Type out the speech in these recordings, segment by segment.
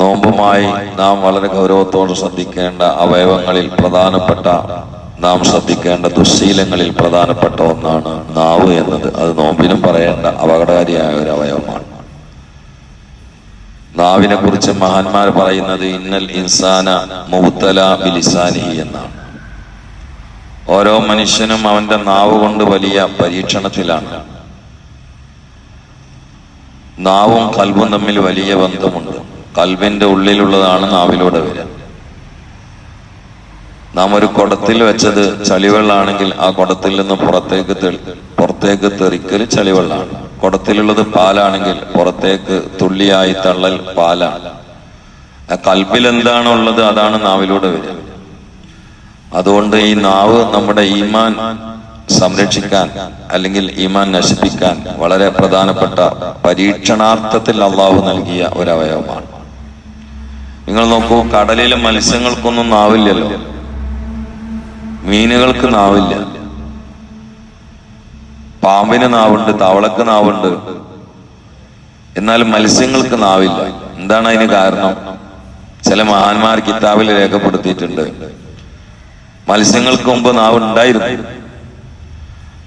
നോമ്പുമായി നാം വളരെ ഗൗരവത്തോടെ ശ്രദ്ധിക്കേണ്ട അവയവങ്ങളിൽ പ്രധാനപ്പെട്ട നാം ശ്രദ്ധിക്കേണ്ട ദുശീലങ്ങളിൽ പ്രധാനപ്പെട്ട ഒന്നാണ് നാവ് എന്നത്. അത് നോമ്പിനും പറയേണ്ട അപകടകാരിയായ ഒരു അവയവമാണ്. നാവിനെ കുറിച്ച് മഹാന്മാർ പറയുന്നത് ഇന്നൽ ഇൻസാന മുത്തല ബിലിസാനി എന്നാണ്. ഓരോ മനുഷ്യനും അവന്റെ നാവ് കൊണ്ട് വലിയ പരീക്ഷണത്തിലാണ്. നാവും കൽബും തമ്മിൽ വലിയ ബന്ധമുണ്ട്. കൽബിന്റെ ഉള്ളിലുള്ളതാണ് നാവിലൂടെ വരിക. നാം ഒരു കുടത്തിൽ വെച്ചത് ചളിവെള്ളാണെങ്കിൽ ആ കുടത്തിൽ നിന്ന് പുറത്തേക്ക് പുറത്തേക്ക് തെറിക്കൽ ചളിവെള്ളാണ്. കുടത്തിലുള്ളത് പാലാണെങ്കിൽ പുറത്തേക്ക് തുള്ളിയായി തള്ളൽ പാലാണ്. ആ കൽബിൽ എന്താണോ ഉള്ളത് അതാണ് നാവിലൂടെ വരിക. അതുകൊണ്ട് ഈ നാവ് നമ്മുടെ ഈമാൻ സംരക്ഷിക്കാൻ അല്ലെങ്കിൽ ഈമാൻ നശിപ്പിക്കാൻ വളരെ പ്രധാനപ്പെട്ട പരീക്ഷണാർത്ഥത്തിൽ അള്ളാഹു നൽകിയ ഒരവയവമാണ്. നിങ്ങൾ നോക്കൂ കടലിലെ മത്സ്യങ്ങൾക്കൊന്നും നാവില്ലല്ലോ. മീനുകൾക്ക് നാവില്ല. പാമ്പിന് നാവുണ്ട് തവളക്ക് നാവുണ്ട്. എന്നാൽ മത്സ്യങ്ങൾക്ക് നാവില്ല. എന്താണ് അതിന് കാരണം? ചില മഹാന്മാർ കിതാബിൽ രേഖപ്പെടുത്തിയിട്ടുണ്ട്. മത്സ്യങ്ങൾക്ക് മുമ്പ് നാവ് ഉണ്ടായിരുന്നു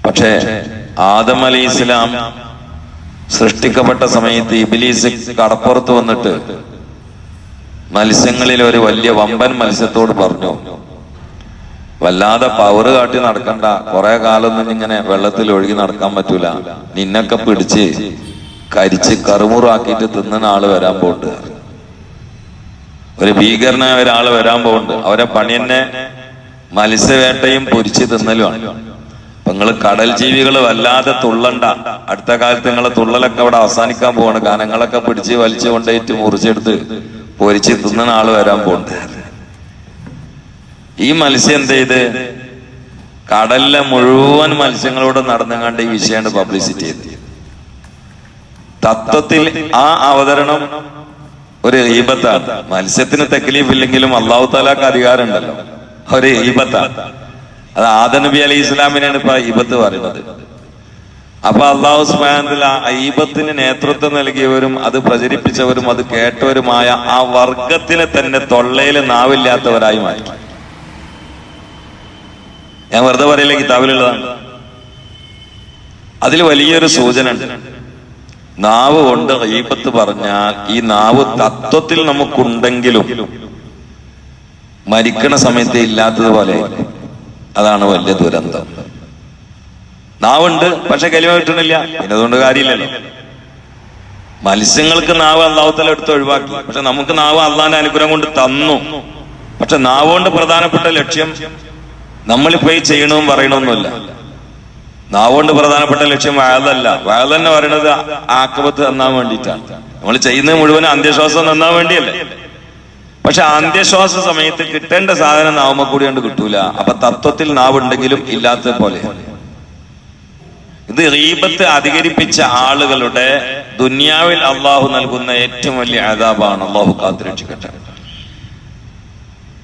പക്ഷേ ആദം അലി ഇസ്ലാം സൃഷ്ടിക്കപ്പെട്ട സമയത്ത് ഇബിലീസ് കടപ്പുറത്ത് വന്നിട്ട് മത്സ്യങ്ങളിൽ ഒരു വലിയ വമ്പൻ മത്സ്യത്തോട് പറഞ്ഞു വല്ലാതെ പവർ കാട്ടി നടക്കണ്ട. കുറെ കാലം ഇങ്ങനെ വെള്ളത്തിൽ ഒഴുകി നടക്കാൻ പറ്റൂല. നിന്നൊക്കെ പിടിച്ച് കരിച്ച് കറുമുറാക്കിയിട്ട് തിന്നുന്ന ആൾ വരാൻ പോണ്ട്. ഒരു ഭീകരനായ ഒരാൾ വരാൻ പോകുന്നുണ്ട് അവരെ പണി മത്സ്യവേട്ടയും പൊരിച്ച് തിന്നലുമാണ് അപ്പൊ നിങ്ങൾ കടൽ ജീവികൾ വല്ലാതെ തുള്ളണ്ട. അടുത്ത കാലത്ത് നിങ്ങളെ തുള്ളലൊക്കെ അവിടെ അവസാനിക്കാൻ പോവാണ്. ഗാനങ്ങളൊക്കെ പിടിച്ച് വലിച്ചു കൊണ്ടേറ്റ് മുറിച്ചെടുത്ത് പൊരിച്ച് തിന്നുന്ന ആൾ വരാൻ പോണ്ട്. ഈ മത്സ്യം എന്ത് ചെയ്ത്? കടലിലെ മുഴുവൻ മത്സ്യങ്ങളോട് നടന്നുകൊണ്ട് ഈ വിഷയമാണ് പബ്ലിസിറ്റി ചെയ്ത്. തത്വത്തിൽ ആ അവതരണം ഒരു ഈപത്താണ് മത്സ്യത്തിന് തെക്കലീഫില്ലെങ്കിലും അള്ളാഹു താലാക്ക് അധികാരം ഉണ്ടല്ലോ ഒരു ഈപത്താണ് അത് ആദനബി അലി ഇസ്ലാമിനാണ് ഇപ്പൊ ഈപത്ത് പറയുന്നത്. അപ്പൊ അള്ളാഹു സുബാനത്തിൽ അയ്യബത്തിന് നേതൃത്വം നൽകിയവരും അത് പ്രചരിപ്പിച്ചവരും അത് കേട്ടവരുമായ ആ വർഗത്തിനെ തന്നെ തൊള്ളയിൽ നാവില്ലാത്തവരായി മാറ്റി ഞാൻ വെറുതെ പറയില്ല കിതാബിലുള്ളതാണ്? അതിൽ വലിയൊരു സൂചന ഉണ്ട് നാവ് കൊണ്ട് അയ്യപ്പത്ത് പറഞ്ഞാൽ ഈ നാവ് തത്വത്തിൽ നമുക്കുണ്ടെങ്കിലും മരിക്കണ സമയത്ത് ഇല്ലാത്തതുപോലെ അതാണ് വലിയ ദുരന്തം. നാവുണ്ട് പക്ഷെ കലിമ കിട്ടണില്ല പിന്നെ അതുകൊണ്ട് കാര്യമില്ലല്ലോ. മത്സ്യങ്ങൾക്ക് നാവ് അള്ളാഹുത്തല എടുത്ത് ഒഴിവാക്കി. പക്ഷെ നമുക്ക് നാവ് അള്ളാന്റെ അനുഗ്രഹം കൊണ്ട് തന്നു. പക്ഷെ നാവ് കൊണ്ട് പ്രധാനപ്പെട്ട ലക്ഷ്യം നമ്മളിപ്പോ ഈ ചെയ്യണമെന്ന് പറയണമെന്നില്ല നാവുകൊണ്ട് പ്രധാനപ്പെട്ട ലക്ഷ്യം വയതല്ല വയൽ തന്നെ പറയണത് ആക്കപത്ത് തന്നാൻ വേണ്ടിയിട്ടാണ്. നമ്മൾ ചെയ്യുന്നത് മുഴുവൻ അന്ത്യശ്വാസം തന്നാൻ വേണ്ടിയല്ലേ? പക്ഷെ അന്ത്യശ്വാസ സമയത്ത് കിട്ടേണ്ട സാധനം നാവുമ്പോ കൂടി കൊണ്ട് കിട്ടൂല. അപ്പൊ തത്വത്തിൽ നാവുണ്ടെങ്കിലും ഇല്ലാത്ത പോലെ ഇത് റീബത്ത് അധികരിപ്പിച്ച ആളുകളുടെ ദുന്യാവിൽ അള്ളാഹു നൽകുന്ന ഏറ്റവും വലിയ ആദാബാണ്. അള്ളാഹു കാത്തുരക്ഷിക്കട്ടെ.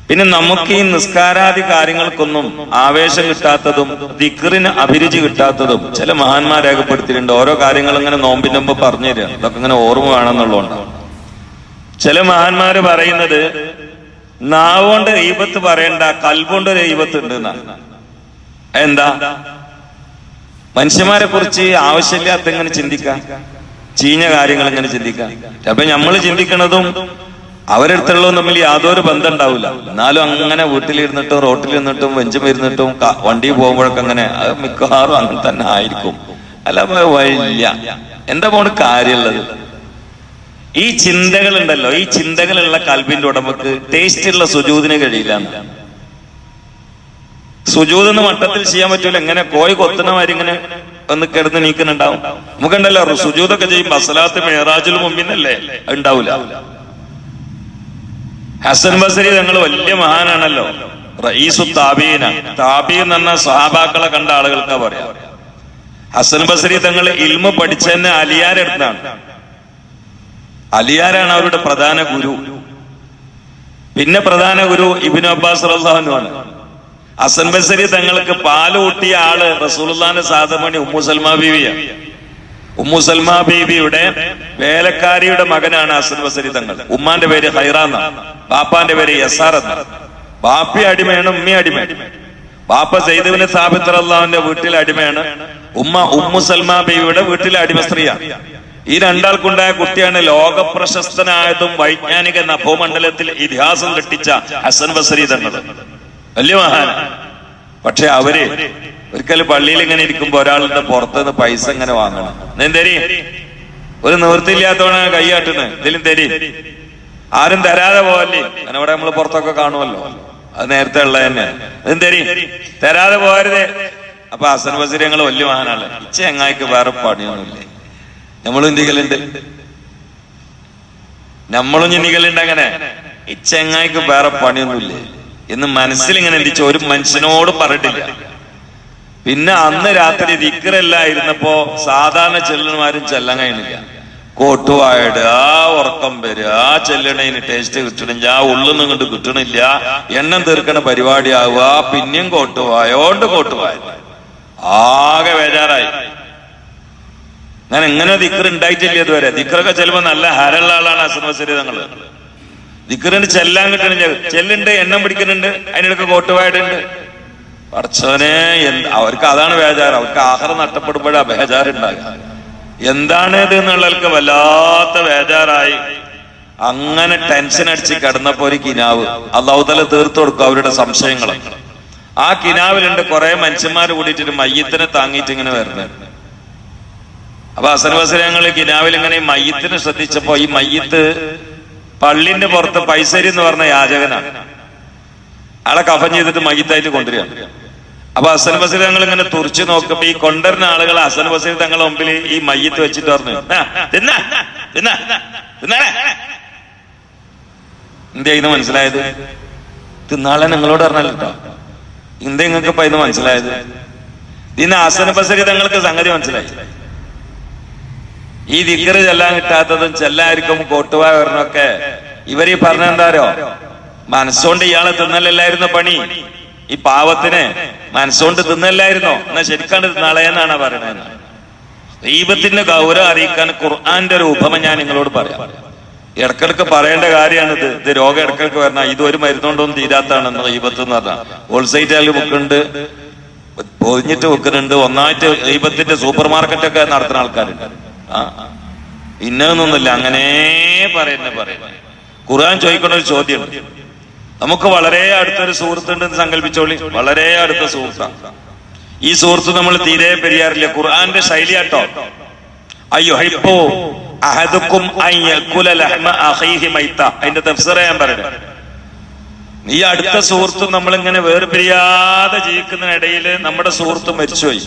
പിന്നെ നമുക്ക് ഈ നിസ്കാരാദി കാര്യങ്ങൾക്കൊന്നും ആവേശം കിട്ടാത്തതും ദിക്റിന് അഭിരുചി കിട്ടാത്തതും ചില മഹാന്മാർ രേഖപ്പെടുത്തിയിട്ടുണ്ട്. ഓരോ കാര്യങ്ങൾ ഇങ്ങനെ നോമ്പിന്റെ മുമ്പ് പറഞ്ഞു തരിക. ഇതൊക്കെ ഇങ്ങനെ ഓർമ്മ വേണമെന്നുള്ളതുകൊണ്ട്. ചില മഹാന്മാര് പറയുന്നത് നാവുകൊണ്ട് ഈപത്ത് പറയണ്ട കൽബുകൊണ്ട് ഈപത്ത് ഉണ്ട് എന്താ? മനുഷ്യന്മാരെ കുറിച്ച് ആവശ്യമില്ലാത്ത എങ്ങനെ ചിന്തിക്കാം? ചീഞ്ഞ കാര്യങ്ങൾ എങ്ങനെ ചിന്തിക്കാം? അപ്പൊ നമ്മൾ ചിന്തിക്കുന്നതും അവരെടുത്തുള്ളതും തമ്മിൽ യാതൊരു ബന്ധം ഉണ്ടാവില്ല എന്നാലും അങ്ങനെ വീട്ടിലിരുന്നിട്ടും റോട്ടിലിരുന്നിട്ടും വെഞ്ചും ഇരുന്നിട്ടും വണ്ടി പോകുമ്പോഴൊക്കെ അങ്ങനെ അത് മിക്കവാറും അങ്ങനെ തന്നെ ആയിരിക്കും. അല്ല വഴിയില്ല എന്താ പോണ് കാര്യമുള്ളത്? ഈ ചിന്തകൾ ഉണ്ടല്ലോ ഈ ചിന്തകളുള്ള കൽബിന്റെ ഉടമക്ക് ടേസ്റ്റുള്ള സുജൂതിന് കഴിയില്ല സുജൂത് എന്ന് മട്ടത്തിൽ ചെയ്യാൻ പറ്റൂല. എങ്ങനെ കോയി കൊത്തുന്ന മാതിരി ഇങ്ങനെ ഒന്ന് കിടന്ന് നീക്കുന്നുണ്ടാവും. നമുക്കുണ്ടല്ലോ സുജൂതൊക്കെ ചെയ്യുമ്പോ അസലാത്ത് മേറാജുൽ മുമ്പിന്നല്ലേ? ഉണ്ടാവൂല. ഹസൻ ബസരി ഞങ്ങൾ വലിയ മഹാനാണല്ലോ. റയീസു താബീന. താബി എന്ന് പറഞ്ഞ സഹാബാക്കളെ കണ്ട ആളുകൾക്കാ പറയാ. ഹസൻ ബസരി തങ്ങൾ ഇൽമ പഠിച്ചതന്നെ അലിയാരെടുത്താണ് അലിയാരാണ് അവരുടെ പ്രധാന ഗുരു. പിന്നെ പ്രധാന ഗുരു ഇബിൻ അബ്ബാസ് റഹ്ലാനുമാണ് ഹസൻ ബസരി തങ്ങൾക്ക് പാൽ ഊട്ടിയ ആൾ റസൂൽദാന്റെ സാധമണി ഉമ്മു സൽമാ ബീവിയ. ഉമ്മു സൽമാ ബീബിയുടെ വേലക്കാരിയുടെ മകനാണ് ഹസൻ ബസരി തങ്ങൾ. ഉമ്മാന്റെ പേര് ഹൈറാന്ന ബാപ്പാന്റെ പേര് യസാർ എന്ന. ബാപ്പി അടിമയാണ് ഉമ്മി അടിമയാണ്. ബാപ്പ സെയ്ദുവിന് സാബിത്ത് വീട്ടിലെ അടിമയാണ്. ഉമ്മ ഉമ്മു സൽമാ ബീവിയുടെ വീട്ടിലെ അടിമ സ്ത്രീയാണ് ഈ രണ്ടാൾക്കുണ്ടായ കുട്ടിയാണ് ലോക പ്രശസ്തനായതും വൈജ്ഞാനിക നഭോമണ്ഡലത്തിൽ ഇതിഹാസം കെട്ടിച്ച ഹസൻ ബസരി തങ്ങൾ. വലിയ മഹാന. പക്ഷെ അവർ ഒരിക്കൽ പള്ളിയിൽ ഇങ്ങനെ ഇരിക്കുമ്പോ ഒരാളുടെ പുറത്തുനിന്ന് പൈസ ഇങ്ങനെ വാങ്ങണം. എന്തേലും തരി? ഒരു നിവൃത്തിയില്ലാത്തവണ കൈയാട്ടുന്നത് ഇതിലും തരി. ആരും തരാതെ പോവല്ലേ? അങ്ങനെ ഇവിടെ നമ്മൾ പുറത്തൊക്കെ കാണുമല്ലോ. അത് നേരത്തെ ഉള്ളത് തന്നെ. എന്തും തരി? തരാതെ പോകരുതേ. അപ്പൊ അസൻ ബസീർ ഞങ്ങൾ വലിയ മഹാനാണ്. ഇച്ച ചങ്ങായിക്ക് വേറെ പണിയൊന്നുമില്ലേ. നമ്മളും ചിന്തിക്കലുണ്ട് നമ്മളും ചിന്തിക്കലുണ്ട് അങ്ങനെ. ഇച്ച എങ്ങായിക്ക് വേറെ പണിയൊന്നുമില്ലേ. എന്ന് മനസ്സിൽ ഇങ്ങനെ എന്തിച്ച ഒരു മനുഷ്യനോട് പറഞ്ഞിട്ടില്ല. പിന്നെ അന്ന് രാത്രി ദിക്കറല്ലായിരുന്നപ്പോ സാധാരണ ചെല്ലന്മാരും ചെല്ലാൻ കഴിയണില്ല കോട്ടുവായുടെ ആ ഉറക്കം വരിക ആ ചെല്ലണതിന് ടേസ്റ്റ് കിട്ടണില്ല ആ ഉള്ളിൽ ഇങ്ങോട്ട് കിട്ടണില്ല. എണ്ണം തീർക്കണ പരിപാടിയാവുക പിന്നെയും കോട്ടുവായോണ്ട് കോട്ടുവായ. ആകെ ബേജാറായി. ഞാൻ എങ്ങനെ ദിക്കർ ഉണ്ടായിട്ടില്ല ഇതുവരെ. ദിക്കറൊക്കെ ചെല്ലുമ്പോ നല്ല ഹരള്ള ആളാണ് അസൻ വസരി തങ്ങൾ. ദിക്കറിന് ചെല്ലാൻ കിട്ടണില്ല. ചെല്ലുണ്ട് എണ്ണം പിടിക്കുന്നുണ്ട് അതിനിടയ്ക്ക് കോട്ടുവായിട്ടുണ്ട് പറച്ചവനെ അവർക്ക് അതാണ് ബേജാറ്. അവർക്ക് ആഹാരം നഷ്ടപ്പെടുമ്പോഴാ ബേജാറുണ്ടാകുക. എന്താണ് ഇത് എന്നുള്ളവർക്ക് വല്ലാത്ത ബേജാറായി. അങ്ങനെ ടെൻഷൻ അടിച്ച് കിടന്നപ്പോ ഒരു കിനാവ്. അള്ളാഹുതല തീർത്തു കൊടുക്കും അവരുടെ സംശയങ്ങൾ ആ കിനാവിലുണ്ട് കുറെ മനുഷ്യന്മാർ കൂടിയിട്ട് മയ്യത്തിനെ താങ്ങിയിട്ട് ഇങ്ങനെ വരുന്നത്. അപ്പൊ അസൻ കിനാവിൽ ഇങ്ങനെ മയ്യത്തിനെ ശ്രദ്ധിച്ചപ്പോ ഈ മയ്യത്ത് പള്ളിന്റെ പുറത്ത് പൈസരി എന്ന് പറഞ്ഞ യാചകനാണ്. ആളെ കഫൻ ചെയ്തിട്ട് മയ്യത്തായിട്ട് കൊണ്ടുവരിക അപ്പൊ അസൻ ബസീർ തങ്ങൾ ഇങ്ങനെ തുറച്ചു നോക്കുമ്പോ ഈ കൊണ്ടുവരുന്ന ആളുകൾ അസൻ ബസീർ തങ്ങളുടെ മുമ്പിൽ ഈ മയ്യത്ത് വെച്ചിട്ട് പറഞ്ഞു "ആ, തിന്നാ, തിന്നാ, എന്താ ഇത് മനസ്സിലായത്? തിന്നാളെ നിങ്ങളോട് പറഞ്ഞല്ലോ എന്താ നിങ്ങൾക്ക് ഇപ്പൊ ഇത് മനസ്സിലായത്? ഇതിന് അസൻ ബസീർ തങ്ങൾക്ക് സംഗതി മനസ്സിലായി. ഈ ദിക്കറ് ചെല്ലാൻ കിട്ടാത്തതും ചെല്ലായിരിക്കും കോട്ടുവായ വരണമൊക്കെ ഇവരീ പറഞ്ഞെന്താരോ മനസ്സുകൊണ്ട് ഇയാളെ തിന്നലല്ലായിരുന്നു പണി. ഈ പാവത്തിന് മനസ്സുകൊണ്ട് തിന്നല്ലായിരുന്നോ എന്നാ ശരിക്കാണ്ട് തിന്നാളയെന്നാണ് പറയണത്. ദൈവത്തിന്റെ ഗൗരവം അറിയിക്കാൻ ഖുർആന്റെ ഒരു ഉപമ ഞാൻ നിങ്ങളോട് പറയാം. ഇടക്കിടക്ക് പറയേണ്ട കാര്യമാണിത്. ഇത് രോഗം ഇടക്കിടക്ക് വരണ. ഇത് ഒരു മരുന്നുകൊണ്ടൊന്നും തീരാത്താണെന്ന് ദൈവത്ത് എന്ന് പറഞ്ഞാൽ ഹോൾസെയിൽ ബുക്കുണ്ട് പൊതിഞ്ഞിട്ട് ബുക്കുന്നുണ്ട് ഒന്നായിട്ട് ദൈവത്തിന്റെ സൂപ്പർ മാർക്കറ്റൊക്കെ നടത്തുന്ന ആൾക്കാരുണ്ട്. ഇന്നതൊന്നുമില്ല അങ്ങനെ പറയുന്ന പറയുന്നത് ഖുർആൻ ചോദിക്കുന്ന ഒരു ചോദ്യമുണ്ട് നമുക്ക് വളരെ അടുത്തൊരു സുഹൃത്തുണ്ടെന്ന് സങ്കല്പിച്ചോളി വളരെ അടുത്ത സുഹൃത്താണ് ഈ സുഹൃത്ത് നമ്മൾ തീരെ പെരിയാറില്ല. ഖുർആന്റെ ശൈലി ആട്ടോ അയ്യോ ഹൈപ്പോ. അതിന്റെ ഞാൻ പറയുന്നത് ഈ അടുത്ത സുഹൃത്തും നമ്മളിങ്ങനെ വേർപിരിയാതെ ജീവിക്കുന്നതിനിടയിൽ നമ്മുടെ സുഹൃത്തും മരിച്ചുപോയി.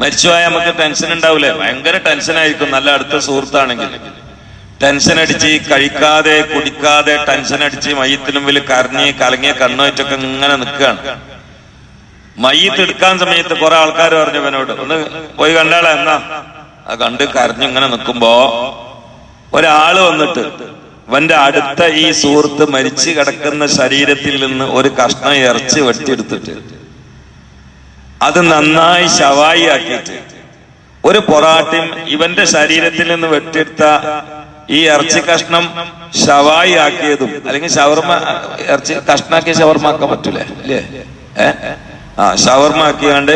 മരിച്ചുപോയാൽ നമുക്ക് ടെൻഷൻ ഉണ്ടാവില്ലേ ഭയങ്കര ടെൻഷൻ ആയിരിക്കും. നല്ല അടുത്ത സുഹൃത്താണെങ്കിൽ. ടെൻഷൻ അടിച്ച് കഴിക്കാതെ കുടിക്കാതെ ടെൻഷൻ അടിച്ച് മയ്യത്തിന് മുമ്പിൽ കരഞ്ഞ് കലങ്ങിയ കണ്ണുമായിട്ടൊക്കെ ഇങ്ങനെ നിൽക്കുകയാണ്. മയ്യത്ത് എടുക്കാൻ സമയത്ത് കുറെ ആൾക്കാർ പറഞ്ഞു ഇവനോട് ഒന്ന് പോയി കണ്ടാളെ എന്നാ? ആ കണ്ട് കരഞ്ഞു ഇങ്ങനെ നിൽക്കുമ്പോ ഒരാൾ വന്നിട്ട് ഇവന്റെ അടുത്ത ഈ സുഹൃത്ത് മരിച്ചു കിടക്കുന്ന ശരീരത്തിൽ നിന്ന് ഒരു കഷ്ണം ഇറച്ചി വെട്ടിയെടുത്തിട്ട് അത് നന്നായി ശവായി ആക്കിയിട്ട് ഒരു പൊറാട്ടയും ഇവന്റെ ശരീരത്തിൽ നിന്ന് വെട്ടിയെടുത്ത ഈ ഇറച്ചി കഷ്ണം ഷവായി ആക്കിയതും അല്ലെങ്കിൽ ഷവർമ ഇറച്ചി കഷ്ണാക്കിയ ഷവർമ ആക്കാൻ പറ്റൂലേ അല്ലേ ആ ഷവർമ ആക്കിയാണ്ട്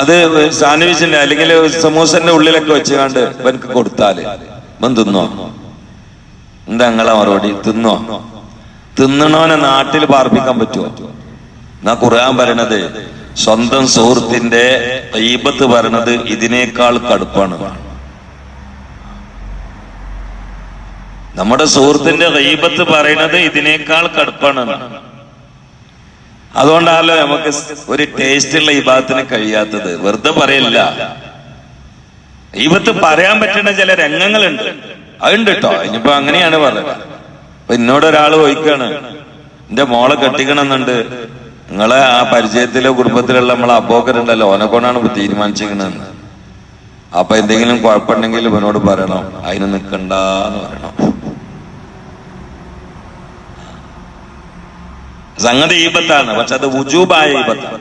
അത് സാൻഡ്വിച്ചിന്റെ അല്ലെങ്കിൽ സമൂസന്റെ ഉള്ളിലൊക്കെ വെച്ചുകൊണ്ട് ഇവനക്ക് കൊടുത്താൽ. ഇവൻ തിന്നോ? എന്താ നിങ്ങളെ മറുപടി? തിന്നോ? തിന്നണോനെ നാട്ടിൽ പാർപ്പിക്കാൻ പറ്റുമോ എന്നാ ഖുർആൻ പറയണത് സ്വന്തം സുഹൃത്തിന്റെ ഈബത്ത് പറയണത് ഇതിനേക്കാൾ കടുപ്പാണ്. നമ്മുടെ സുഹൃത്തിന്റെ ഗൈബത്ത് പറയുന്നത് ഇതിനേക്കാൾ കടുപ്പാണ്. അതുകൊണ്ടാണല്ലോ നമുക്ക് ഒരു ടേസ്റ്റ് ഉള്ള ഇബാത്തിന് കഴിയാത്തത്. വെറുതെ പറയല്ല. ഈബത്ത് പറയാൻ പറ്റുന്ന ചില രംഗങ്ങളുണ്ട്. അതുണ്ട് കേട്ടോ ഇനിയിപ്പോ അങ്ങനെയാണ് പറഞ്ഞത്. അപ്പൊ എന്നോട് ഒരാൾ ചോദിക്കാണ് എന്റെ മോളെ കെട്ടിക്കണമെന്നുണ്ട്. നിങ്ങളെ ആ പരിചയത്തിലോ കുടുംബത്തിലുള്ള നമ്മളെ അബോക്കരുണ്ടല്ലോ ഓനെ കൊണ്ടാണ് തീരുമാനിച്ചിരിക്കണെന്ന് അപ്പൊ എന്തെങ്കിലും കുഴപ്പമുണ്ടെങ്കിൽ ഇവനോട് പറയണം. അതിന് നിക്കണ്ടെന്ന് പറയണം. സംഗതി ഈപത്താണ് പക്ഷെ അത് ഉജൂബായ ഈപത്താണ്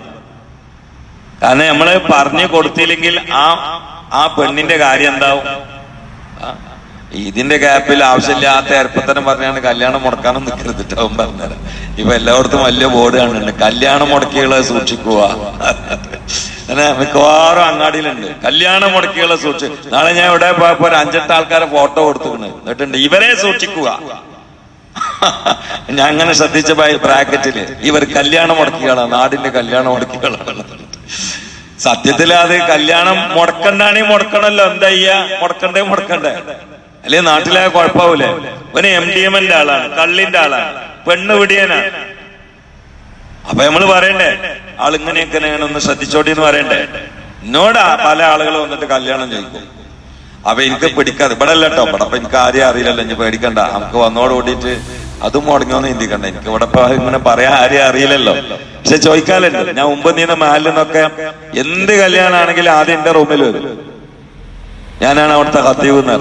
കാരണം നമ്മൾ പറഞ്ഞു കൊടുത്തില്ലെങ്കിൽ ആ ആ പെണ്ണിന്റെ കാര്യം എന്താവും? ഇതിന്റെ ഗ്യാപ്പിൽ ആവശ്യമില്ലാത്ത ഏർപ്പത്തനം പറഞ്ഞാണ് കല്യാണം മുടക്കാനും നിൽക്കരുത് നിൽക്കരുതിട്ടാവും പറഞ്ഞത്. ഇപ്പൊ എല്ലായിടത്തും വലിയ ബോർഡ് കാണുന്നുണ്ട്. കല്യാണം മുടക്കികളെ സൂക്ഷിക്കുക. അങ്ങനെ മിക്കവാറും അങ്ങാടിയിലുണ്ട്. കല്യാണം മുടക്കികളെ സൂക്ഷിച്ചു നാളെ ഞാൻ ഇവിടെ പോയപ്പോ ഒരു അഞ്ചെട്ട് ആൾക്കാരെ ഫോട്ടോ കൊടുത്തുകൊണ്ട് എന്നിട്ടുണ്ട്. ഇവരെ സൂക്ഷിക്കുക. ഞാൻ അങ്ങനെ ശ്രദ്ധിച്ച ബ്രാക്കറ്റിൽ ഇവർ കല്യാണം മുടക്കികളാണ് നാടിന്റെ കല്യാണം മുടക്കികളാണ് സത്യത്തിൽ അത് കല്യാണം മുടക്കണ്ടാണെങ്കിൽ മുടക്കണല്ലോ. എന്താ ചെയ്യാ? മുടക്കണ്ടേ മുടക്കണ്ടേ. അല്ലെ നാട്ടിലായ കുഴപ്പമാവൂലേ ഇവന് എം ഡി എമ്മിന്റെ ആളാണ് കള്ളിന്റെ ആളാണ്. പെണ്ണ് പിടിയനാണ് അപ്പൊ നമ്മൾ പറയണ്ടേ ആളിങ്ങനെയൊക്കെ ഒന്ന് ശ്രദ്ധിച്ചോട്ടി എന്ന് പറയണ്ടേ? എന്നോടാ പല ആളുകൾ വന്നിട്ട് കല്യാണം ചോദിക്കും. അപ്പൊ എനിക്ക് പിടിക്കാതെ ഇവിടെ അല്ല കേട്ടോ ഇവിടെ അപ്പൊ എനിക്ക് ആരെയും അറിയില്ലല്ലോ ഇനി പേടിക്കണ്ട. നമുക്ക് വന്നോട് കൂടിയിട്ട് അതും മുടങ്ങിയോന്ന് ചിന്തിക്കണ്ട. എനിക്ക് ഇവിടെ ഇങ്ങനെ പറയാൻ ആരെയും അറിയില്ലല്ലോ. പക്ഷെ ചോദിക്കാലുണ്ട് ഞാൻ മുമ്പ് നീന്ന മഹലിൽ നിന്നൊക്കെ എന്ത് കല്യാണാണെങ്കിലും ആദ്യം എന്റെ റൂമിൽ വരും. ഞാനാണ് അവിടുത്തെ കത്തീവ് എന്ന്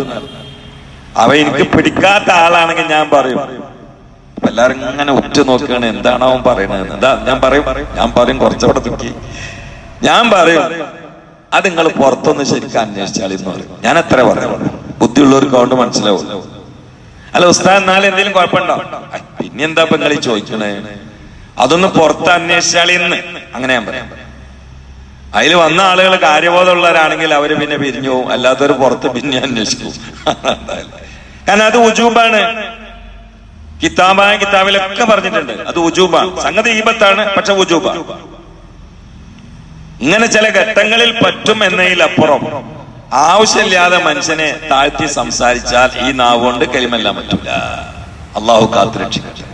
അവ എനിക്ക് പിടിക്കാത്ത ആളാണെങ്കിൽ ഞാൻ പറയും. എല്ലാരും ഇങ്ങനെ ഉറ്റു നോക്കുകയാണ്. എന്താണ് അവൻ പറയണത് എന്താ ഞാൻ പറയും? ഞാൻ പറയും കുറച്ചവിടെ തുക്കി. ഞാൻ പറയും അത് നിങ്ങൾ പുറത്തൊന്ന് ശരിക്കും അന്വേഷിച്ചാൽ എന്ന് പറയും. ഞാൻ എത്ര പറയാം? ബുദ്ധിയുള്ളവർക്ക് അതുകൊണ്ട് മനസ്സിലാവും. അല്ല ഉസ്താദ് എന്നാലും എന്തെങ്കിലും കുഴപ്പമുണ്ടോ? പിന്നെ എന്താ ഇപ്പൊ നിങ്ങൾ ചോദിക്കണേ? അതൊന്ന് പുറത്ത് അന്വേഷിച്ചാൽ ഇന്ന് അങ്ങനെ ഞാൻ പറയാം. അതിൽ വന്ന ആളുകൾ കാര്യബോധമുള്ളവരാണെങ്കിൽ അവർ പിന്നെ പിരിഞ്ഞു അല്ലാത്തവർ പുറത്ത് പിന്നെ അന്വേഷിക്കും. കാരണം അത് ഉജൂബാണ്. കിതാബായ കിതാബിലൊക്കെ പറഞ്ഞിട്ടുണ്ട്. അത് ഉജൂബാണ് സംഗതി ഈബത്താണ് പക്ഷെ ഉജൂബ. ഇങ്ങനെ ചില ഘട്ടങ്ങളിൽ പറ്റും എന്നതിലപ്പുറം ആവശ്യമില്ലാതെ മനുഷ്യനെ താഴ്ത്തി സംസാരിച്ചാൽ ഈ നാവ് കൊണ്ട് കരിമെല്ലാം പറ്റില്ല അള്ളാഹു കാത്തുരക്ഷിക്കട്ടെ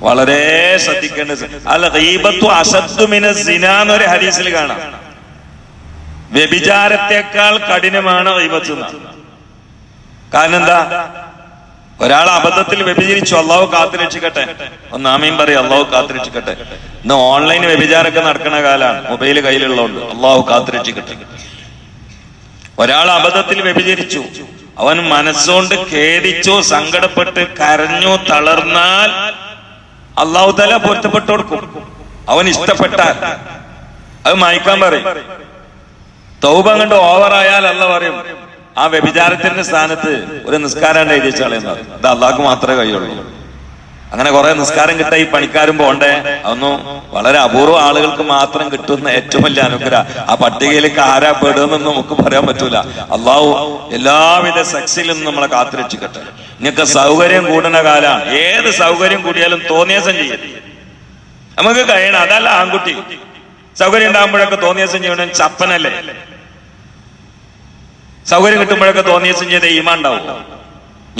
വളരെ ശ്രദ്ധിക്കേണ്ടത് അല്ല ഗീബത്തു അസദ്ദുമിന സിന ഹരീസിൽ കാണാം. വ്യഭിചാരത്തെക്കാൾ കഠിനമാണ് റീബത്ത് എന്ന്. കാരണം എന്താ ഒരാൾ അബദ്ധത്തിൽ വ്യഭിചരിച്ചു അള്ളാഹു കാത്തുരക്ഷിക്കട്ടെ. ഒന്ന് ആമയും പറയും അള്ളാഹു കാത്തുരക്ഷിക്കട്ടെ. ഇന്ന് ഓൺലൈൻ വ്യഭിചാരമൊക്കെ നടക്കുന്ന കാലാണ് മൊബൈൽ കയ്യിലുള്ളതുകൊണ്ട്. അള്ളാഹു കാത്തുരക്ഷിക്കട്ടെ. ഒരാൾ അബദ്ധത്തിൽ വ്യഭിചരിച്ചു. അവൻ മനസ്സുകൊണ്ട് ഖേദിച്ചു സങ്കടപ്പെട്ട് കരഞ്ഞോ തളർന്നാൽ അള്ളാഹു തല പൊരുത്തപ്പെട്ടു കൊടുക്കും അവൻ ഇഷ്ടപ്പെട്ടാൽ. അത് മായ്ക്കാൻ പറയും. തൗബ കണ്ട് ഓവറായാൽ അല്ല പറയും. ആ വ്യഭിചാരത്തിന്റെ സ്ഥാനത്ത് ഒരു നിസ്കാരം എഴുതിച്ചാളെന്ന് ഇത് അള്ളാഹ്ക്ക് മാത്രമേ കഴിയുള്ളൂ. അങ്ങനെ കുറെ നിസ്കാരം കിട്ടാ ഈ പണിക്കാരും പോണ്ടേ? അതൊന്നും വളരെ അപൂർവ ആളുകൾക്ക് മാത്രം കിട്ടുന്ന ഏറ്റവും വലിയ അനുഗ്രഹ. ആ പട്ടികയിലേക്ക് ആരാ പെടുമെന്നൊന്നും നമുക്ക് പറയാൻ പറ്റൂല. അള്ളാഹു എല്ലാവിധ നിന്നും നമ്മളെ കാത്തുരക്ഷിക്കട്ടെ. നിങ്ങൾക്ക് സൗകര്യം കൂടുന്ന കാലാണ്. ഏത് സൗകര്യം കൂടിയാലും തോന്നിയസം ചെയ്യും. നമുക്ക് കഴിയണം. അതല്ല ആൺകുട്ടി. സൗകര്യം ഉണ്ടാകുമ്പോഴൊക്കെ തോന്നിയസം ചെയ്യണം. ചപ്പനല്ലേ? സൗകര്യം കിട്ടുമ്പോഴൊക്കെ തോന്നിയ ചെയ്ത ഈമാ ഉണ്ടാവും.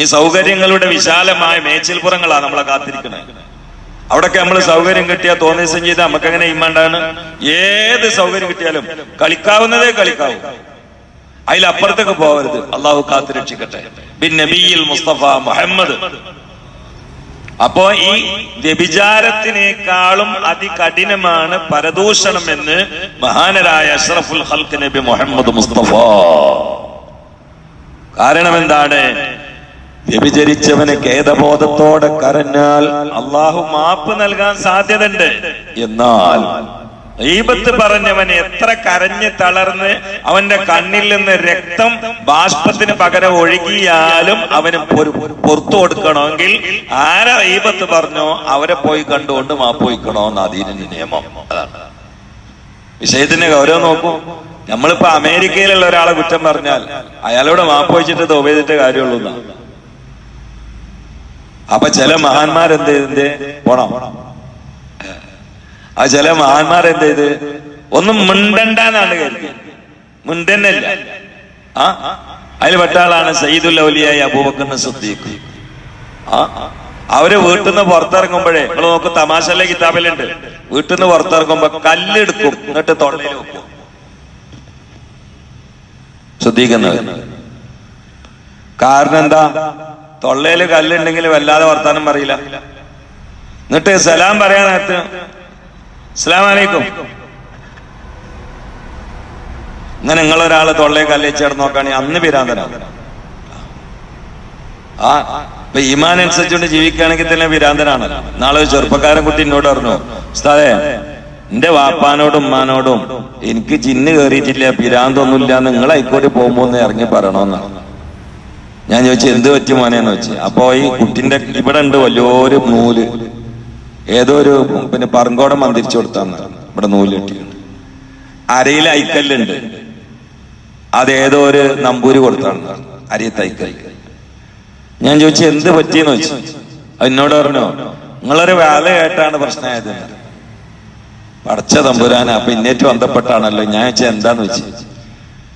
ഈ സൗകര്യങ്ങളുടെ വിശാലമായ മേച്ചിൽപ്പുറങ്ങളാണ് നമ്മളെ കാത്തിരിക്കുന്നത്. അവിടൊക്കെ നമ്മൾ സൗകര്യം കിട്ടിയാൽ തോന്നിയസം ചെയ്താൽ നമുക്ക് എങ്ങനെ ഇമ്മാണ്ടാണ് ഏത് സൗകര്യം കിട്ടിയാലും കളിക്കാവുന്നതേ കളിക്കാവൂ. അതിലപ്പുറത്തേക്ക് പോകരുത്. അള്ളാഹു കാത്തിരക്ഷിക്കട്ടെ ബിൻ നബിയിൽ മുസ്തഫ മുഹമ്മദ്. അപ്പോ ഈ വ്യഭിചാരത്തിനേക്കാളും അതികഠിനമാണ് പരദൂഷണം എന്ന് മഹാനരായ അഷ്റഫുൽ ഹൽക്ക് നബി മുഹമ്മദ് മുസ്തഫ. കാരണം എന്താണ് വ്യഭിചരിച്ചവന് ഖേദബോധത്തോടെ കരഞ്ഞാൽ അള്ളാഹു മാപ്പ് നൽകാൻ സാധ്യതയുണ്ട്. എന്നാൽ ഈപത്ത് പറഞ്ഞവൻ എത്ര കരഞ്ഞ് തളർന്ന് അവന്റെ കണ്ണിൽ നിന്ന് രക്തം ബാഷ്പത്തിന് പകരം ഒഴുകിയാലും അവന് പുറത്തു കൊടുക്കണമെങ്കിൽ ആരാ ഈപത്ത് പറഞ്ഞോ അവരെ പോയി കണ്ടുകൊണ്ട് മാപ്പ് വയ്ക്കണോന്ന് അതീനിന്റെ നിയമം. അതാണ്. വിഷയത്തിന്റെ ഗൗരവം നോക്കൂ. നമ്മളിപ്പോ അമേരിക്കയിലുള്ള ഒരാളെ കുറ്റം പറഞ്ഞാൽ അയാളോട് മാപ്പ് വെച്ചിട്ട് തോപേതിട്ട് കാര്യമുള്ളൂ. അപ്പൊ ചില മഹാന്മാരെന്ത് ചെയ്തിന്റെ പോണം. ആ ചില മഹാന്മാരെന്ത് ചെയ്ത്? ഒന്നും മിണ്ടണ്ടെന്നാണ് കരുതി മിണ്ടന്നല്ല ആ? അതിൽ പെട്ടാളാണ് സയ്യിദുൽ ഔലിയായി അബൂബക്കറിന് സുദ്ദീഖ്. ആ? അവർ വീട്ടിൽ നിന്ന് പുറത്തിറങ്ങുമ്പോഴേ നിങ്ങൾ നോക്കും തമാശയിലെ കിതാബിലുണ്ട്? വീട്ടിൽ നിന്ന് പുറത്തിറങ്ങുമ്പോ കല്ലെടുക്കും എന്നിട്ട് തൊണ്ടയിൽ വെക്കും. ശ്രദ്ധിക്കുന്നത്. കാരണം എന്താ? തൊള്ളയിൽ കല്ലുണ്ടെങ്കിൽ വല്ലാതെ വർത്താനം പറയില്ല. എന്നിട്ട് സലാം പറയാൻ നേരത്ത് അസ്സലാം വലൈക്കും ഇങ്ങനെ നിങ്ങളൊരാൾ തൊള്ളയെ കല്ലിച്ചേർന്ന് നോക്കുകയാണെങ്കിൽ അന്ന് പിരാന്തനാണ് ആ ഇപ്പൊ ഈമാൻ ജീവിക്കുകയാണെങ്കിൽ തന്നെ വിരാന്തനാണ്. നാളെ ഒരു ചെറുപ്പക്കാരൻ കുട്ടി എന്നോട് പറഞ്ഞു ഉസ്താദേ എന്റെ വാപ്പാനോടും ഉമ്മാനോടും എനിക്ക് ചിന്ന് കയറിയിട്ടില്ല പിരാന്തൊന്നുമില്ല നിങ്ങൾ ആയിക്കോട്ടെ പോകുമ്പോ ഒന്ന് ഇറങ്ങി പറയണമെന്നാണ് ഞാൻ ചോദിച്ചു എന്ത് പറ്റി മോനെന്ന് വെച്ച് അപ്പോ ഈ കുട്ടിന്റെ ഇവിടെ ഉണ്ട് വലിയൊരു നൂൽ. ഏതോ ഒരു പിന്നെ പറങ്കോടം മന്തിരിച്ചു കൊടുത്താന്ന് ഇവിടെ നൂൽ കിട്ടിയിട്ടുണ്ട്. അരയിൽ ഐക്കല്ലുണ്ട് അതേതോ ഒരു നമ്പൂര് കൊടുത്താണ്. അരിയത്ത് ഐക്കൽ ഞാൻ ചോദിച്ചു എന്ത് പറ്റിയെന്ന് വെച്ചു എന്നോട് പറഞ്ഞു നിങ്ങളൊരു വേല കേട്ടാണ് പ്രശ്നമായത്. പടച്ച തമ്പുരാന അപ്പൊ ഇന്നേറ്റ് ബന്ധപ്പെട്ടാണല്ലോ. ഞാൻ വെച്ചാൽ എന്താന്ന് വെച്ച്?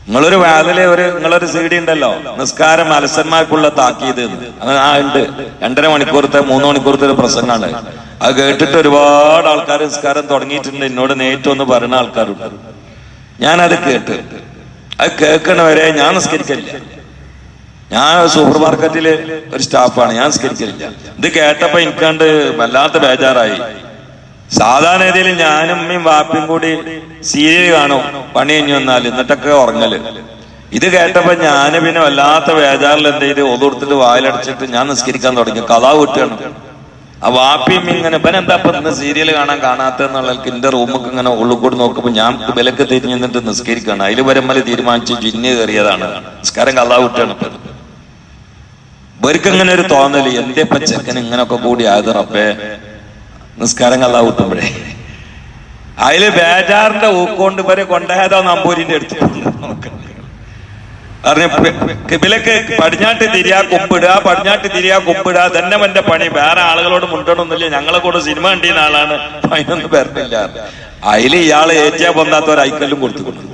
നിങ്ങളൊരു വാതിലെ ഒരു നിങ്ങളൊരു സീഡി ഉണ്ടല്ലോ. നിസ്കാരം അലസന്മാർക്കുള്ള താക്കീത് എന്ന്. അങ്ങനെ ആ ഉണ്ട്. രണ്ടര മണിക്കൂറത്തെ മൂന്ന് മണിക്കൂറത്തെ ഒരു പ്രസംഗമാണ്. അത് കേട്ടിട്ട് ഒരുപാട് ആൾക്കാർ നിസ്കാരം തുടങ്ങിയിട്ടുണ്ട്. എന്നോട് നേരിട്ട് ഒന്ന് പറയുന്ന ആൾക്കാരുണ്ട്. ഞാനത് കേട്ട്. അത് കേൾക്കണവരെ ഞാൻ നിസ്കരിക്കില്ല ഞാൻ സൂപ്പർ മാർക്കറ്റിൽ ഒരു സ്റ്റാഫാണ്. ഞാൻ നിസ്കരിക്കില്ല ഇത് കേട്ടപ്പോ എനിക്കാണ്ട് വല്ലാത്ത ബേജാറായി. സാധാരണ രീതിയിൽ ഞാനും അമ്മയും വാപ്പയും കൂടി സീരിയൽ കാണും. പണി കഴിഞ്ഞു വന്നാൽ എന്നിട്ടൊക്കെ ഉറങ്ങൽ. ഇത് കേട്ടപ്പോ ഞാൻ പിന്നെ വല്ലാത്ത വേജാറിൽ എന്ത് ചെയ്ത്? ഒതുകൊടുത്തിട്ട് വായിലടച്ചിട്ട് ഞാൻ നിസ്കരിക്കാൻ തുടങ്ങി. കഥാ വിട്ടാണ് ആ വാപ്പിയും ഇങ്ങനെ ഇവൻ എന്താ ഇപ്പൊ ഇന്ന് സീരിയൽ കാണാൻ കാണാത്തെന്നുള്ള എന്റെ റൂമൊക്കെ ഇങ്ങനെ ഉള്ളിൽ കൂടി നോക്കുമ്പോ ഞാൻ വിലക്ക് തിരിഞ്ഞു നിന്നിട്ട് നിസ്കരിക്കുകയാണ്. അതിൽ വരുമ്പോൾ തീരുമാനിച്ച് ജിന്ന് കയറിയതാണ്. നിസ്കാരം കഥാ വിട്ടാണ് ഇപ്പൊ ഇവർക്ക് ഇങ്ങനെ ഒരു തോന്നൽ എന്റെ ഇപ്പൊ ചെക്കൻ ഇങ്ങനൊക്കെ കൂടി ആയത് റബ്ബേ. നിസ്കാരം കള്ളാ അതിൽ ബേജാറിന്റെ ഊക്കൊണ്ട് വരെ കൊണ്ടേതാ നമ്പൂരിന്റെ അടുത്ത് പറഞ്ഞു കിബിലക്ക് പടിഞ്ഞാട്ട് തിരിയാ കുപ്പിടുക പടിഞ്ഞാട്ട് തിരിയാ കുപ്പിടുക തന്നെ എന്റെ പണി. വേറെ ആളുകളോട് മുണ്ടണമെന്നില്ല ഞങ്ങളെ കൂടെ സിനിമ കണ്ടിരുന്ന ആളാണ് അതിനൊന്നും വരണില്ല. അതിൽ ഇയാൾ ഏറ്റിയാ പൊന്നാത്ത ഒരു ഐക്കല്ലും കൊടുത്തു കൊടുത്തു.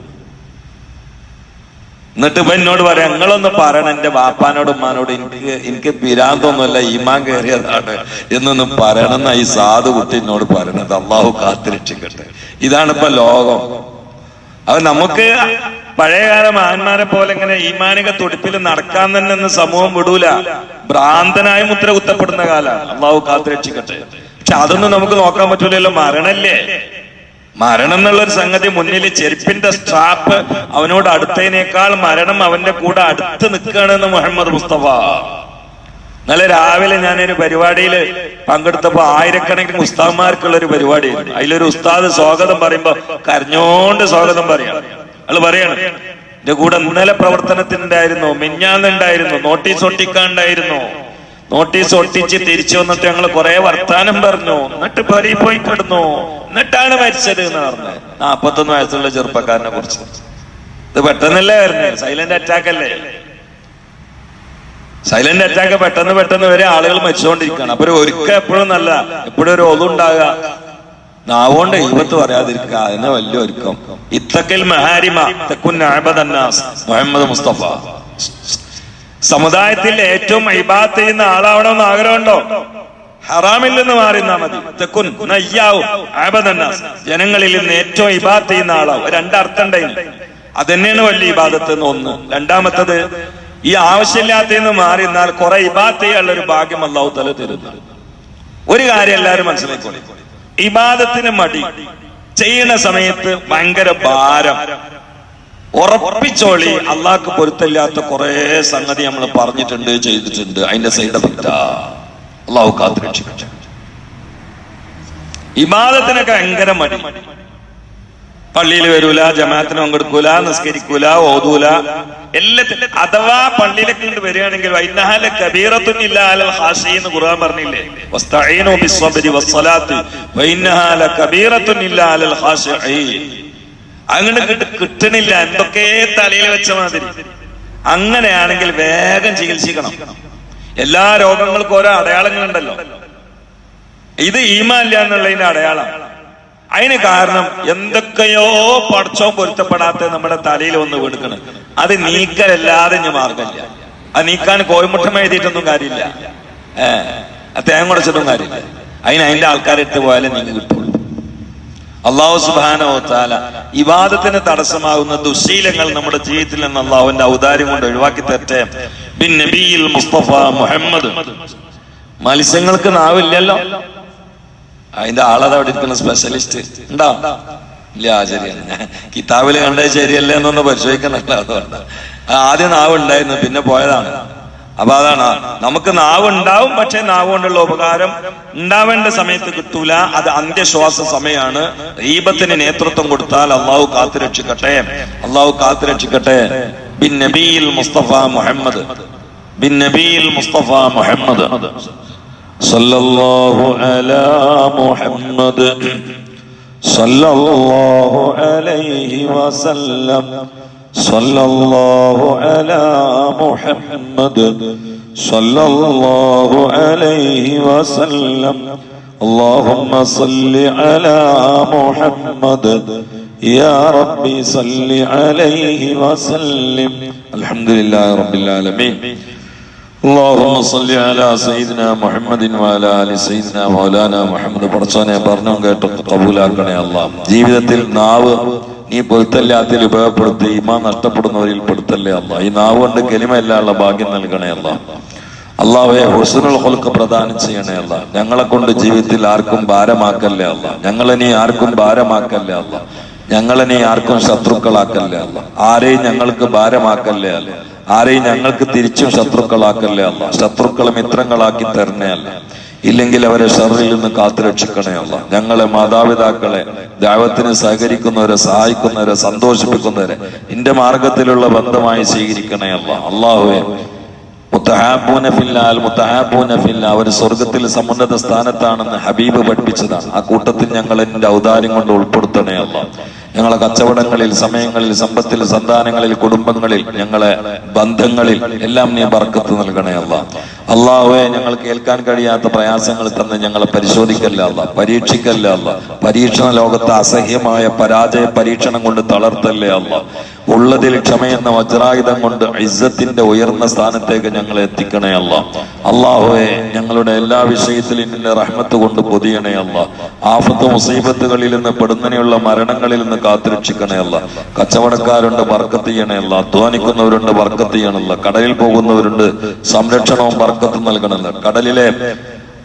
എന്നിട്ട് ഇപ്പൊ എന്നോട് പറയാം നിങ്ങളൊന്ന് പറയണം എന്റെ വാപ്പാനോട് ഉമ്മാനോട് എനിക്ക് എനിക്ക് പിരാന്തൊന്നുമല്ല ഈമാൻ കയറിയതാണ് എന്നൊന്ന് പറയണമെന്ന ഈ സാധു കുട്ടി എന്നോട് പറയണത്. അള്ളാഹു കാത്തിരക്ഷിക്കട്ടെ. ഇതാണ് ഇപ്പൊ ലോകം. അത് നമുക്ക് പഴയകാല മഹാന്മാരെ പോലെ ഇങ്ങനെ ഈമാനിക തുടിപ്പിൽ നടക്കാൻ തന്നെ സമൂഹം വിടൂല. ഭ്രാന്തനായ മുദ്ര കുത്തപ്പെടുന്ന കാലാണ് അള്ളാഹു കാത്തിരക്ഷിക്കട്ടെ. പക്ഷെ അതൊന്നും നമുക്ക് നോക്കാൻ പറ്റൂലല്ലോ മരണല്ലേ? മരണം എന്നുള്ള ഒരു സംഗതി മുന്നിൽ ചെരുപ്പിന്റെ സ്ട്രാപ്പ് അവനോട് അടുത്തതിനേക്കാൾ മരണം അവന്റെ കൂടെ അടുത്ത് നിൽക്കുകയാണെന്ന് മുഹമ്മദ് മുസ്തഫ. ഇന്നലെ രാവിലെ ഞാനൊരു പരിപാടിയിൽ പങ്കെടുത്തപ്പോ ആയിരക്കണക്കിന് ഉസ്താദ്മാർക്കുള്ള ഒരു പരിപാടി. അതിലൊരു ഉസ്താദ് സ്വാഗതം പറയുമ്പോ കരഞ്ഞോണ്ട് സ്വാഗതം പറയാം. അയാൾ പറയാണ് എന്റെ കൂടെ ഇന്നലെ പ്രവർത്തനത്തിനുണ്ടായിരുന്നു മിഞ്ഞാന്നുണ്ടായിരുന്നു നോട്ടീസ് ഒട്ടിക്കാണ്ടായിരുന്നു. നോട്ടീസ് ഒട്ടിച്ച് തിരിച്ചു വന്നിട്ട് ഞങ്ങൾ കുറെ വർത്താനം പറഞ്ഞു. എന്നിട്ട് പരി പോയി കിടന്നു. എന്നിട്ടാണ് മരിച്ചത് എന്ന് പറഞ്ഞു. നാപ്പത്തൊന്ന് വയസ്സുള്ള ചെറുപ്പക്കാരനെ കുറിച്ച്. ഇത് പെട്ടെന്നല്ലേ വരുന്നേ സൈലന്റ് അറ്റാക്ക് അല്ലേ? സൈലന്റ് അറ്റാക്ക് പെട്ടെന്ന് പെട്ടെന്ന് വരെ ആളുകൾ മരിച്ചുകൊണ്ടിരിക്കുകയാണ്. അപ്പൊ ഒരു ഒരുക്കം എപ്പോഴും നല്ല. എപ്പോഴും ഒരു ഒതുണ്ടാകുക നാവോണ്ട് ഇവത്ത് പറയാതിരിക്കുക. അതിന് വലിയ ഒരുക്കം. ഇത്തക്കൽ മഹാരിമ തെക്കുന്നാബ മുഹമ്മദ് മുസ്തഫ. സമുദായത്തിൽ ഏറ്റവും ഇബാത്ത് ചെയ്യുന്ന ആളാവണമെന്ന് ആഗ്രഹമുണ്ടോ? ഹറാമിൽ നിന്ന് മാറി നിന്നാ മതി. ജനങ്ങളിൽ നിന്ന് ഏറ്റവും ഇബാത്ത് ചെയ്യുന്ന ആളാവും. രണ്ടർത്ഥം ഉണ്ടായിരുന്നു തന്നെയാണ് വലിയ ഇബാദത്ത് എന്ന് ഒന്ന്. രണ്ടാമത്തത് ഈ ആവശ്യമില്ലാത്തതിന്ന് മാറി നിന്നാൽ കുറെ ഇബാത്ത് ചെയ്യാനുള്ള ഒരു ഭാഗ്യം അള്ളാഹു തല തരുന്നു. ഒരു കാര്യം എല്ലാവരും മനസ്സിലാക്കോളി ഇബാദത്തിന് മടി. ചെയ്യുന്ന സമയത്ത് ഭയങ്കര ഭാരം. ഉറപ്പിച്ചോളി. അള്ളാഹ്ക്ക് പൊരുത്തല്ലാത്ത കുറെ സംഗതി നമ്മൾ പറഞ്ഞിട്ടുണ്ട് ചെയ്തിട്ടുണ്ട്. അതിന്റെ സൈഡ് എഫക്റ്റാ അള്ളാഹു കാത്തുരക്ഷിക്കട്ടെ. ഇബാദത്തിനൊക്കെ ഭയങ്കര മടി. പള്ളിയിൽ വരൂല ജമാഅത്തിന് പങ്കെടുക്കൂല നിസ്കരിക്കൂല ഓതൂല. എല്ലാത്തിനും അഥവാ പള്ളിയിലേക്ക് കൊണ്ട് വരികയാണെങ്കിൽ വൈനഹാല കബീറത്തുൻ ഇല്ല അലൽ ഹാഷി എന്ന് ഖുർആൻ പറഞ്ഞില്ലേ? വസ്തഈനു ബിസ്സബ്രി വസ്സലാത്തി വൈനഹാല കബീറത്തുൻ ഇല്ല അലൽ ഹാഷിഈൻ അങ്ങനെ കിട്ട് കിട്ടണില്ല. എന്തൊക്കെ തലയിൽ വെച്ച മാതിരി. അങ്ങനെയാണെങ്കിൽ വേഗം ചികിത്സിക്കണം. എല്ലാ രോഗങ്ങൾക്കും ഓരോ അടയാളങ്ങളുണ്ടല്ലോ. ഇത് ഈമാല്ല എന്നുള്ളതിന്റെ അടയാളം. അതിന് കാരണം എന്തൊക്കെയോ പടച്ചോ പൊരുത്തപ്പെടാത്ത നമ്മുടെ തലയിൽ ഒന്ന് വീടുക്കണം അത് നീക്കലല്ലാതെ ഇനി മാർഗമില്ല. അത് നീക്കാൻ കോയമുട്ടം എഴുതിയിട്ടൊന്നും കാര്യമില്ല. ഏഹ് തേങ്ങ കുടച്ചിട്ടൊന്നും കാര്യമില്ല. അതിന് അതിന്റെ ആൾക്കാരെടുത്ത് പോയാലേ നീങ്ങി കിട്ടുള്ളൂ അള്ളാഹു സുബാനോ താല ഇവാദത്തിന് തടസ്സമാകുന്ന ദുശീലങ്ങൾ നമ്മുടെ ജീവിതത്തിൽ നിന്ന് അള്ളാഹുവിന്റെ ഔദാര്യം കൊണ്ട് ഒഴിവാക്കി തരട്ടെ. ബിൻ നബിയിൽ മുസ്തഫ മുഹമ്മദ്. മത്സ്യങ്ങൾക്ക് നാവില്ലല്ലോ. അതിന്റെ ആളത് അവിടെ ഇരിക്കുന്ന സ്പെഷ്യലിസ്റ്റ് ഉണ്ടോ? ഇല്ല ശരിയല്ല. കിതാബിൽ കണ്ടത് ശരിയല്ലേ എന്നൊന്ന് പരിശോധിക്കണല്ലോ അതുകൊണ്ട്. ആദ്യം നാവ് ഉണ്ടായിരുന്നു പിന്നെ പോയതാണ്. അപ്പൊ അതാണ്. നമുക്ക് നാവ് ഉണ്ടാവും പക്ഷെ നാവ് കൊണ്ടുള്ള ഉപകാരം ഉണ്ടാവേണ്ട സമയത്ത് കിട്ടൂല. അത് അന്ത്യശ്വാസ സമയമാണ്. ദീപത്തിന് നേതൃത്വം കൊടുത്താൽ അള്ളാഹു കാത്തുരക്ഷിക്കട്ടെ. അള്ളാഹു കാത്തുരക്ഷിക്കട്ടെ. ബിൻ നബിയിൽ മുസ്തഫ മുഹമ്മദ്. ബിൻ നബിയിൽ മുസ്തഫ മുഹമ്മദ്. സല്ലല്ലാഹു അലാ മുഹമ്മദ്. സല്ലല്ലാഹു അലൈഹി വസല്ലം. സല്ലല്ലാഹു അലാ മുഹമ്മദ് സല്ലല്ലാഹു അലൈഹി വസല്ലം اللهم صل على محمد يا ربي صل عليه وسلم الحمد لله رب العالمين اللهم صل على سيدنا محمد وعلى ال سيدنا മൗലാന മുഹമ്മദ് പടച്ചോനെ പറഞ്ഞു കേട്ട് കബൂലാക്കണേ അല്ല ജീവിതത്തിൽ നാവ് നീ പൊരുത്തല്ലാത്തിൽ ഉപയോഗപ്പെടുത്തി ഇമാ നഷ്ടപ്പെടുന്നവരിൽ പെടുത്തല്ലേ അല്ല? ഈ നാവ് കൊണ്ട് ഭാഗ്യം നൽകണേ അല്ല. അള്ളാഹെ ഹുസനുൽ ഹുൽക്ക് പ്രദാനം ചെയ്യണേ അല്ല. ഞങ്ങളെ കൊണ്ട് ജീവിതത്തിൽ ആർക്കും ഭാരമാക്കല്ലേ അല്ല. ഞങ്ങളെ നീ ആർക്കും ഭാരമാക്കല്ലേ അല്ല. ഞങ്ങളെ നീ ആർക്കും ശത്രുക്കളാക്കല്ലേ അല്ല. ആരെയും ഞങ്ങൾക്ക് ഭാരമാക്കല്ലേ അല്ല. ആരെയും ഞങ്ങൾക്ക് തിരിച്ചും ശത്രുക്കളാക്കല്ലേ അല്ല. ശത്രുക്കളെ മിത്രങ്ങളാക്കി തരണേ അല്ല. ഇല്ലെങ്കിൽ അവരെ ഷറിൽ നിന്ന് കാത്തുരക്ഷിക്കണേ അല്ല. ഞങ്ങളെ മാതാപിതാക്കളെ ദൈവത്തിന് സഹകരിക്കുന്നവരെ സഹായിക്കുന്നവരെ സന്തോഷിപ്പിക്കുന്നവരെ എന്റെ മാർഗത്തിലുള്ള ബന്ധമായി സ്വീകരിക്കണേ അല്ല. അള്ളാഹുവെ അവർ സ്വർഗത്തിൽ സമുന്നത സ്ഥാനത്താണെന്ന് ഹബീബ് പഠിപ്പിച്ചതാണ്. ആ കൂട്ടത്തിൽ ഞങ്ങൾ എന്റെ ഔദാര്യം കൊണ്ട് ഉൾപ്പെടുത്തണേ അല്ല. ഞങ്ങളെ കച്ചവടങ്ങളിൽ സമയങ്ങളിൽ സമ്പത്തിൽ സന്താനങ്ങളിൽ കുടുംബങ്ങളിൽ ഞങ്ങളെ ബന്ധങ്ങളിൽ എല്ലാം നീ ബർക്കത്ത് നൽകണേ അള്ളാഹുവെ ഞങ്ങൾ കേൾക്കാൻ കഴിയാത്ത പ്രയാസങ്ങൾ തന്ന് ഞങ്ങളെ പരിശോധിക്കല്ല അല്ല പരീക്ഷിക്കല്ല അല്ല പരീക്ഷണ ലോകത്തെ അസഹ്യമായ പരാജയ പരീക്ഷണം കൊണ്ട് തളർത്തല്ലേ അല്ല ഉള്ളതിൽ ക്ഷമയെന്ന വജ്രായുധം കൊണ്ട് ഇസ്സത്തിന്റെ ഉയർന്ന സ്ഥാനത്തേക്ക് ഞങ്ങളെ എത്തിക്കണേ അല്ല. അള്ളാഹുവെ ഞങ്ങളുടെ എല്ലാ വിഷയത്തിലും നിന്റെ റഹ്മത്ത് കൊണ്ട് പൊതിയണേ അല്ല. ആഫത്ത് മുസീബത്തുകളിൽ നിന്ന് പെടുന്നതിനുള്ള മരണങ്ങളിൽ നിന്ന് കാത്തിരക്ഷിക്കണേ അല്ല. കച്ചവടക്കാരുണ്ട് വർക്കത്ത് ചെയ്യണേ അല്ല. അധ്വാനിക്കുന്നവരുണ്ട് വർക്കത്ത് ചെയ്യണല്ല കടലിൽ പോകുന്നവരുണ്ട് സംരക്ഷണവും വർക്കത്തും നൽകണല്ല കടലിലെ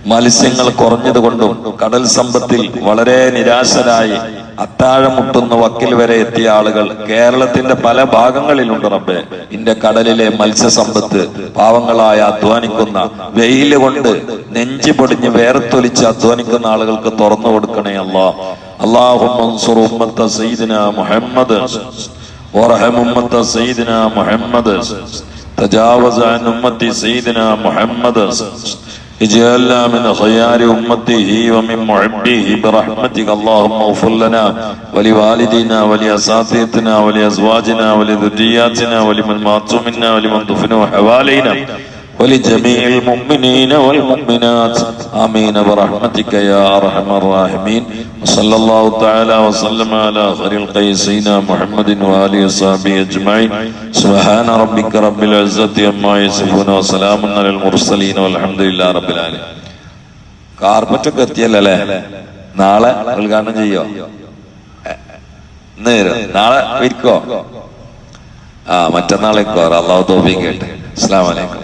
മത്സ്യങ്ങൾ കുറഞ്ഞതുകൊണ്ടും കടൽ സമ്പത്തിൽ വളരെ നിരാശരായി അത്താഴമുട്ടുന്ന വക്കിൽ വരെ എത്തിയ ആളുകൾ കേരളത്തിന്റെ പല ഭാഗങ്ങളിലുണ്ട് റബ്ബെ. ഇന്റെ കടലിലെ മത്സ്യസമ്പത്ത് പാവങ്ങളായ അധ്വാനിക്കുന്ന വെയിൽ കൊണ്ട് നെഞ്ചു പൊടിഞ്ഞ് വേർത്തൊലിച്ച് അധ്വാനിക്കുന്ന ആളുകൾക്ക് തുറന്നു കൊടുക്കണേ അല്ലാ അള്ളാഹുമ്മത്ത് മുഹമ്മദ്. സയ്യിദിന മുഹമ്മദ്. തജാവസ് സയ്യിദിന മുഹമ്മദ്. اجعلنا من خيار أمته ومن محبيه برحمتك اللهم اغفر لنا ولوالدينا ولأساتذتنا ولأزواجنا ولذرياتنا ولمن ماتوا منا ولمن دفنوا حوالينا ولجميع المؤمنين والمؤمنات آمين برحمتك يا أرحم الراحمين وصلى الله تعالى وسلم على خير القي سيدنا محمد وآله وصحبه أجمعين سبحان ربك رب العزة عما يصفون وسلام على المرسلين والحمد لله رب العالمين കാർപ്പറ്റൊക്കെ എത്തിയല്ലേ നാളെ ഉദ്ഘാടനം ചെയ്യോ ഇന്ന് വരും. നാളെ ഇരിക്കോ ആ മറ്റന്നാളേക്കോ അള്ളാഹു തോഫിക്ക് കേട്ടെ അസ്സാം വലൈക്കും